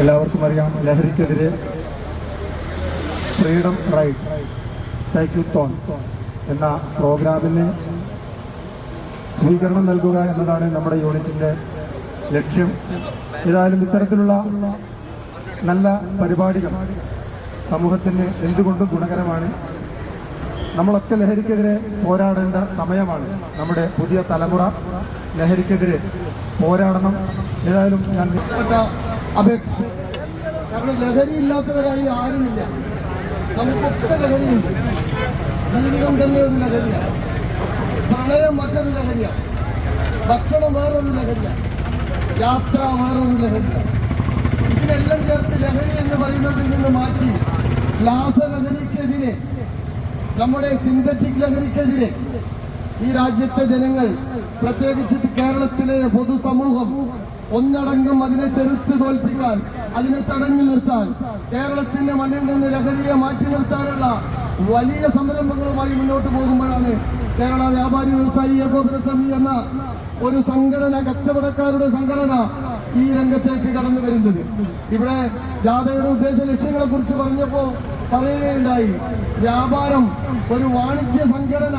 എല്ലാവർക്കും അറിയാം. ലഹരിക്കെതിരെ ഫ്രീഡം റൈഡ് സൈക്കിൾ തോൺ എന്ന പ്രോഗ്രാമിന് സ്വീകരണം നൽകുക എന്നതാണ് നമ്മുടെ യൂണിറ്റിന്റെ ലക്ഷ്യം. ഏതായാലും ഇത്തരത്തിലുള്ള നല്ല പരിപാടികൾ സമൂഹത്തിന് എന്തുകൊണ്ടും ഗുണകരമാണ്. നമ്മളൊക്കെ ലഹരിക്കെതിരെ പോരാടേണ്ട സമയമാണ് നമ്മുടെ പുതിയ തലമുറ ലഹരിക്കെതിരെ പോരാടണം. ഏതായാലും ഞാൻ അപേക്ഷ കാരണം ലഹരി ഇല്ലാത്തവരായി ആരുമില്ല. നമുക്കൊക്കെ ലഹരിയുണ്ട്. ജീവിതം തന്നെ ഒരു ലഹരിയാണ് പ്രണയം മറ്റൊരു ലഹരിയാണ് ഭക്ഷണം വേറൊരു ലഹരിയാണ് യാത്ര വേറൊരു ലഹരിയാണ് ഇതിനെല്ലാം ചേർത്ത് ലഹരി എന്ന് പറയുന്നതിൽ നിന്ന് മാറ്റി ലാസലഹരിക്കെതിരെ നമ്മുടെ സിന്തറ്റിക് ലഹരിക്കെതിരെ ഈ രാജ്യത്തെ ജനങ്ങൾ പ്രത്യേകിച്ച് കേരളത്തിലെ പൊതുസമൂഹം ഒന്നടങ്കം അതിനെ ചെറുത്ത് തോൽപ്പിക്കാൻ അതിനെ തടഞ്ഞു നിർത്താൻ കേരളത്തിന്റെ മണ്ണിൽ നിന്ന് ലഹരിയെ മാറ്റി നിർത്താനുള്ള വലിയ സംരംഭങ്ങളുമായി മുന്നോട്ട് പോകുമ്പോഴാണ് കേരള വ്യാപാരി വ്യവസായി ഏകോപന സമിതി എന്ന ഒരു സംഘടന കച്ചവടക്കാരുടെ സംഘടന ഈ രംഗത്തേക്ക് കടന്നു വരുന്നത്. ഇവിടെ ജാഥയുടെ ഉദ്ദേശ ലക്ഷ്യങ്ങളെ കുറിച്ച് പറഞ്ഞപ്പോ പറയുകയുണ്ടായി വ്യാപാരം ഒരു വാണിജ്യ സംഘടന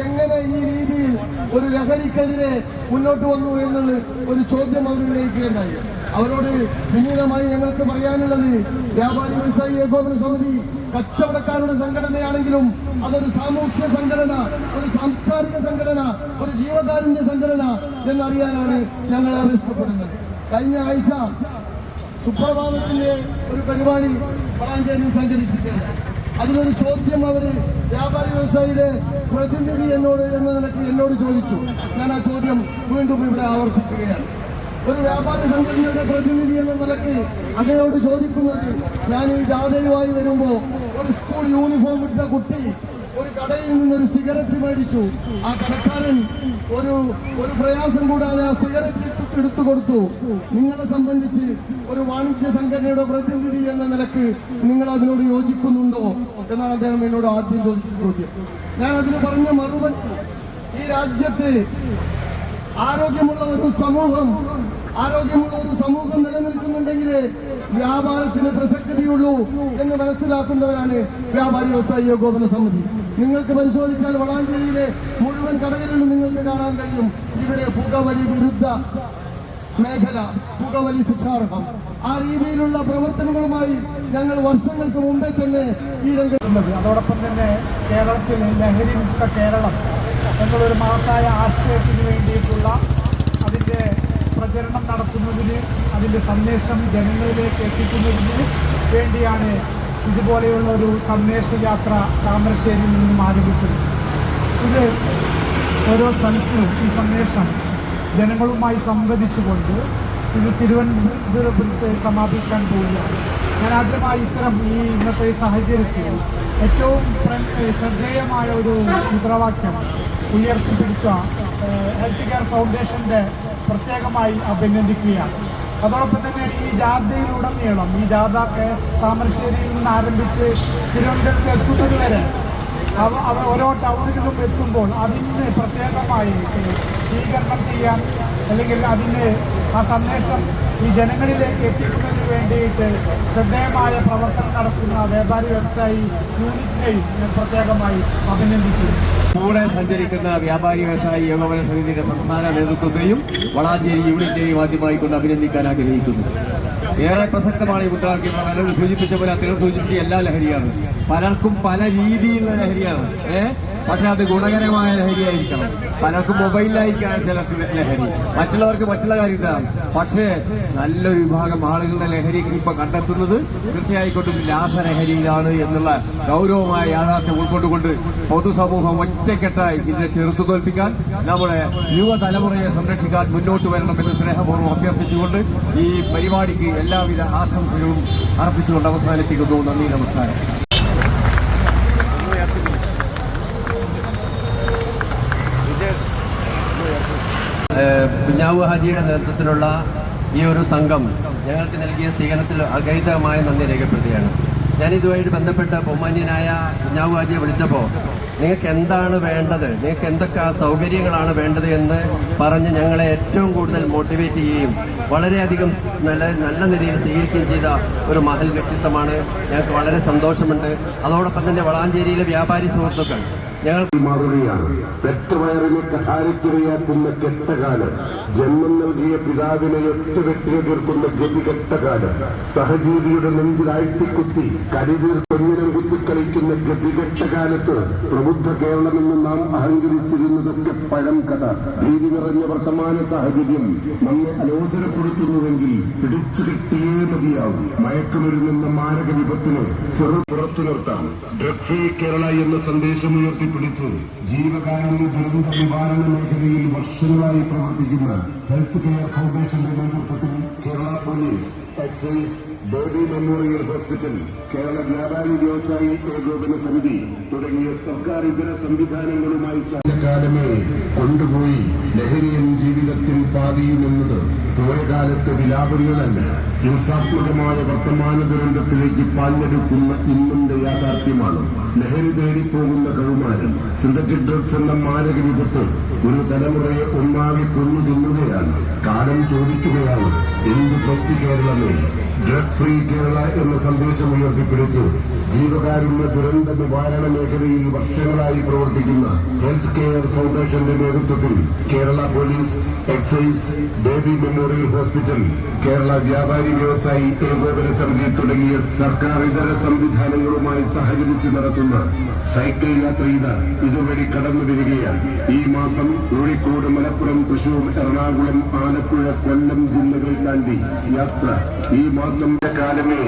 എങ്ങനെ ഈ രീതിയിൽ ഒരു ലഹരിക്കെതിരെ മുന്നോട്ട് വന്നു എന്നുള്ള ഒരു ചോദ്യം അവർ ഉന്നയിക്കുകയുണ്ടായി. അവരോട് വിനീതമായി ഞങ്ങൾക്ക് പറയാനുള്ളത് വ്യാപാരി വ്യവസായി ഏകോപന സമിതി കച്ചവടക്കാരുടെ സംഘടനയാണെങ്കിലും അതൊരു സാമൂഹ്യ സംഘടന ഒരു സാംസ്കാരിക സംഘടന ഒരു ജീവകാരുണ്യ സംഘടന എന്നറിയാനാണ് ഞങ്ങൾ ഏറെ ഇഷ്ടപ്പെടുന്നത്. കഴിഞ്ഞ ആഴ്ച സുപ്രഭാതത്തിന്റെ ഒരു പരിപാടി വളാഞ്ചേരിയിൽ സംഘടിപ്പിക്കുകയാണ് അതിലൊരു ചോദ്യം അവർ വ്യാപാരി വ്യവസായിയുടെ പ്രതിനിധി എന്നോട് എന്ന നിലയ്ക്ക് എന്നോട് ചോദിച്ചു. ഞാൻ ആ ചോദ്യം വീണ്ടും ഇവിടെ ആവർത്തിക്കുകയാണ്. ഒരു വ്യാപാരി സംഘടനയുടെ പ്രതിനിധി എന്ന നിലയ്ക്ക് അങ്ങയോട് ചോദിക്കുന്നത് ഞാൻ ഈ ജാഥയുമായി വരുമ്പോൾ ഒരു സ്കൂൾ യൂണിഫോം ഇട്ട കുട്ടി കടയിൽ നിന്ന് ഒരു സിഗരറ്റ് മേടിച്ചു. ആ കടക്കാരൻ ഒരു ഒരു പ്രയാസം കൂടാതെ ആ സിഗരറ്റ് എടുത്തു കൊടുത്തു. നിങ്ങളെ സംബന്ധിച്ച് ഒരു വാണിജ്യ സംഘടനയുടെ പ്രതിനിധി എന്ന നിലയ്ക്ക് നിങ്ങൾ അതിനോട് യോജിക്കുന്നുണ്ടോ എന്നാണ് അദ്ദേഹം എന്നോട് ആദ്യം ചോദിച്ച ചോദ്യം. ഞാൻ അതിന് പറഞ്ഞ മറുപടി ഈ രാജ്യത്തെ ആരോഗ്യമുള്ള ഒരു സമൂഹം ആരോഗ്യമുള്ള ഒരു സമൂഹം നിലനിൽക്കുന്നുണ്ടെങ്കിൽ വ്യാപാരത്തിന് പ്രസക്തിയുള്ളൂ എന്ന് മനസ്സിലാക്കുന്നവരാണ് വ്യാപാരി വ്യവസായി ഏകോപന സമിതി. നിങ്ങൾക്ക് പരിശോധിച്ചാൽ വളാഞ്ചേരിയിലെ മുഴുവൻ കടകളിലും നിങ്ങൾക്ക് കാണാൻ കഴിയും. ഇവിടെ പുകവലി വിരുദ്ധ മേഖല പുകവലി ശിക്ഷാർഹം. ആ രീതിയിലുള്ള പ്രവർത്തനങ്ങളുമായി ഞങ്ങൾ വർഷങ്ങൾക്ക് മുമ്പേ തന്നെ ഈ രംഗത്തുള്ളത് അതോടൊപ്പം തന്നെ കേരളത്തിൽ ലഹരി മുക്ത കേരളം എന്നുള്ളൊരു മഹത്തായ ആശയത്തിന് വേണ്ടിയിട്ടുള്ള അതിന്റെ പ്രചരണം നടത്തുന്നതിന് അതിന്റെ സന്ദേശം ജനങ്ങളിലേക്ക് എത്തിക്കുന്നതിന് വേണ്ടിയാണ് ഇതുപോലെയുള്ള ഒരു സന്ദേശ യാത്ര താമരശ്ശേരിയിൽ നിന്നും ആരംഭിച്ചത്. ഇത് ഓരോ സ്ഥലത്തിനും ഈ സന്ദേശം ജനങ്ങളുമായി സംവദിച്ചുകൊണ്ട് ഇത് തിരുവനന്തപുരത്തെ സമാപിക്കാൻ പോവുകയാണ്. ഞാൻ ആദ്യമായി ഇത്തരം ഈ ഇന്നത്തെ സാഹചര്യത്തിൽ ഏറ്റവും ശ്രദ്ധേയമായ ഒരു മുദ്രാവാക്യം ഉയർത്തിപ്പിടിച്ച ഹെൽത്ത് കെയർ ഫൗണ്ടേഷന്റെ പ്രത്യേകമായി അഭിനന്ദിക്കുകയാണ്. അതോടൊപ്പം തന്നെ ഈ ജാഥയിലുടനീളം ഈ ജാഥ താമരശ്ശേരിയിൽ നിന്ന് ആരംഭിച്ച് തിരുവനന്തപുരത്ത് എത്തുന്നത് വരെ അവ അവ ഓരോ ടൗണുകളിലും എത്തുമ്പോൾ അതിന് പ്രത്യേകമായി സ്വീകരണം ചെയ്യാൻ അല്ലെങ്കിൽ അതിന് ആ സന്ദേശം ഈ ജനങ്ങളിലേക്ക് എത്തിക്കുന്നതിന് വേണ്ടിയിട്ട് ശ്രദ്ധേയമായ പ്രവർത്തനം നടത്തുന്ന വ്യാപാരി വ്യവസായി യൂണിറ്റിനെയും ഞാൻ പ്രത്യേകമായി അഭിനന്ദിക്കുന്നു. കൂടെ സഞ്ചരിക്കുന്ന വ്യാപാരി വ്യവസായി ഏകോപന സമിതിയുടെ സംസ്ഥാന നേതൃത്വത്തെയും വളാഞ്ചേരി യൂണിറ്റിനെയും ആദ്യമായി കൊണ്ട് അഭിനന്ദിക്കാൻ ആഗ്രഹിക്കുന്നു. ഏറെ പ്രസക്തമാണ് ഈ മുദ്രാവാക്യം. സൂചിപ്പിച്ച പോലെ അദ്ദേഹം സൂചിപ്പിച്ച എല്ലാ ലഹരിയാണ്. പലർക്കും പല രീതിയിലുള്ള ലഹരിയാണ്. ഏ? പക്ഷെ അത് ഗുണകരമായ ലഹരിയായിരിക്കണം. പലർക്കും മൊബൈലിലായിരിക്കണം ചിലർക്ക് ലഹരി. മറ്റുള്ളവർക്ക് മറ്റുള്ള കാര്യത്തിലാണ് പക്ഷേ നല്ലൊരു വിഭാഗം ആളുകളുടെ ലഹരി ഇപ്പൊ കണ്ടെത്തുന്നത് തീർച്ചയായിക്കൊണ്ടും രാസലഹരിയിലാണ് എന്നുള്ള ഗൗരവമായ യാഥാർത്ഥ്യം ഉൾക്കൊണ്ടുകൊണ്ട് പൊതുസമൂഹം ഒറ്റക്കെട്ടായി ഇതിനെ ചെറുത്തു തോൽപ്പിക്കാൻ നമ്മുടെ യുവതലമുറയെ സംരക്ഷിക്കാൻ മുന്നോട്ട് വരണമെന്ന് സ്നേഹപൂർവം അഭ്യർത്ഥിച്ചുകൊണ്ട് ഈ പരിപാടിക്ക് എല്ലാവിധ ആശംസകളും അർപ്പിച്ചുകൊണ്ട് അവസാനിപ്പിക്കുന്നു. നന്ദി നമസ്കാരം. ഏഹ് ഹജിയുടെ നേതൃത്വത്തിലുള്ള ഈ ഒരു സംഘം ഞങ്ങൾക്ക് നൽകിയ സ്വീകരണത്തിൽ അഗൈതമായ നന്ദി രേഖപ്പെടുത്തുകയാണ്. ഞാൻ ഇതുമായിട്ട് ബന്ധപ്പെട്ട ബഹുമാന്യനായ കുഞ്ഞാവു ഹാജിയെ വിളിച്ചപ്പോൾ നിങ്ങൾക്ക് എന്താണ് വേണ്ടത്? നിങ്ങൾക്ക് എന്തൊക്കെ സൗകര്യങ്ങളാണ് വേണ്ടത് എന്ന് പറഞ്ഞ് ഞങ്ങളെ ഏറ്റവും കൂടുതൽ മോട്ടിവേറ്റ് ചെയ്യുകയും വളരെയധികം നല്ല നല്ല നിലയിൽ സ്വീകരിക്കുകയും ചെയ്ത ഒരു മഹൽ വ്യക്തിത്വമാണ്. ഞങ്ങൾക്ക് വളരെ സന്തോഷമുണ്ട്. അതോടൊപ്പം തന്നെ വളാഞ്ചേരിയിലെ വ്യാപാരി സുഹൃത്തുക്കൾ. ഞങ്ങൾ മറുപടിയാണ് പെറ്റവയറിനെ കഠാരക്കിരയാക്കുന്ന കെട്ടകാലം ജന്മം നൽകിയ പിതാവിനെ ഒറ്റ വെട്ടിന് തീർക്കുന്ന ഗതികെട്ടകാലം സഹജീവിയുടെ നെഞ്ചിൽ ആഴ്ത്തിക്കുത്തി കരിതീർ കൊഞ്ഞിനം കുത്തിക്കളിക്കുന്ന ഗതികെട്ട കാലത്ത് പ്രബുദ്ധ കേരളമെന്ന് നാം അഹങ്കരിച്ചിരുന്നതൊക്കെ പഴം കഥ. ഭീതി നിറഞ്ഞ വർത്തമാന സാഹചര്യം നമ്മെ അലോസരപ്പെടുത്തുന്നുവെങ്കിൽ പിടിച്ചു കിട്ടിയേ മതിയാവും. മയക്കുമരുന്നെന്ന മാരക വിപത്തിനെ ചെറു പുറത്തു നിർത്താം ഡ്രഗ് ഫ്രീ കേരള എന്ന സന്ദേശം ഉയർത്തിപ്പിടിച്ച് ജീവകാരുണ്യ ദുരന്ത നിവാരണ മേഖലയിൽ വർഷങ്ങളായി പ്രവർത്തിക്കുന്ന ഹെൽത്ത് കെയർ ഫൗണ്ടേഷന്റെ നേതൃത്വത്തിൽ Kerala police excise baby memorial hospital Kerala വ്യാപാരി വ്യവസായി ഏകോപന സമിതി തുടങ്ങിയ സർക്കാർ ഇതര സംവിധാനങ്ങളുമായി കാലമേ കൊണ്ടുപോയി ലഹരിയൻ ജീവിതത്തിൽ പാതിയുമെന്നത് പോയ കാലത്തെ വിലാപങ്ങളല്ല ഹിംസാത്മകമായ വർത്തമാന ദുരന്തത്തിലേക്ക് പാഞ്ഞെടുക്കുന്ന ഇന്നിന്റെ യാഥാർത്ഥ്യമാണ്. ലഹരി തേടിപ്പോകുന്ന കൗമാരം സിന്തറ്റിക് ഡ്രഗ്സ് എന്ന മാരക വിപത്ത് ഒരു തലമുറയെ ഒന്നാകെ കൊന്നു തിന്നുകയാണ്. കാലം ചോദിക്കുകയാണ്. എന്ത് ഭക്തി കേരളമേ? ഡ്രഗ് ഫ്രീ കേരള എന്ന സന്ദേശം ഉയർത്തിപ്പിടിച്ച്. ജീവകാരുണ്യ ദുരന്ത നിവാരണ മേഖലയിൽ വർഷങ്ങളായി പ്രവർത്തിക്കുന്ന ഹെൽത്ത് കെയർ ഫൗണ്ടേഷന്റെ നേതൃത്വത്തിൽ Kerala police excise baby memorial hospital Kerala വ്യാപാരി വ്യവസായി ഏകോപന സമിതി തുടങ്ങിയ സർക്കാർ ഇതര സംവിധാനങ്ങളുമായി സഹകരിച്ച് നടത്തുന്ന സൈക്കിൾ യാത്ര ഇത്. ഇതുവഴി കടന്നു വരികയാണ്. ഈ മാസം കോഴിക്കോട് മലപ്പുറം തൃശൂർ എറണാകുളം ആലപ്പുഴ കൊല്ലം ജില്ലകൾ താണ്ടി യാത്ര ഈ മാസം കാലമേ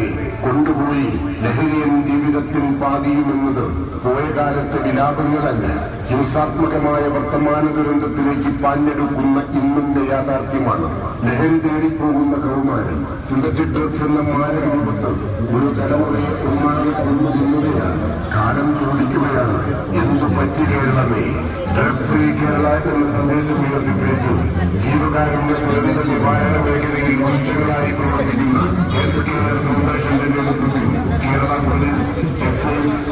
കൊണ്ടുപോയി ലഹരിയൻ ജീവിതത്തിൽ പാതിയുമെന്നത് പോയ കാലത്തെ വിലാപങ്ങളല്ല. ഹിംസാത്മകമായ വർത്തമാന ദുരന്തത്തിലേക്ക് പാഞ്ഞെടുക്കുന്ന ഇന്നിന്റെ യാഥാർത്ഥ്യമാണ്. ലഹരി തേടിപ്പോകുന്ന കൗമാരം സിന്തറ്റിക് ഡ്രഗ്സ് എന്ന മാരക വിപത്ത് ഒരു തലമുറയെ ഒന്നാകെ കൊന്നു തിന്നുകയാണ് കാലം ചോദിക്കുകയാണ് എന്തു പറ്റി കേരളമേ? പഞ്ചായത്തുകൾ സന്ദേശം ഉയർത്തിപ്പിടിച്ചു ജീവകാരുടെ ദുരന്ത നിവാരണ മേഖലയിൽ വർഷങ്ങളായി പ്രവർത്തിക്കുന്ന കേരള ഫൗണ്ടേഷന്റെ നേതൃത്വത്തിൽ കേരള പോലീസ് എക്സൈസ്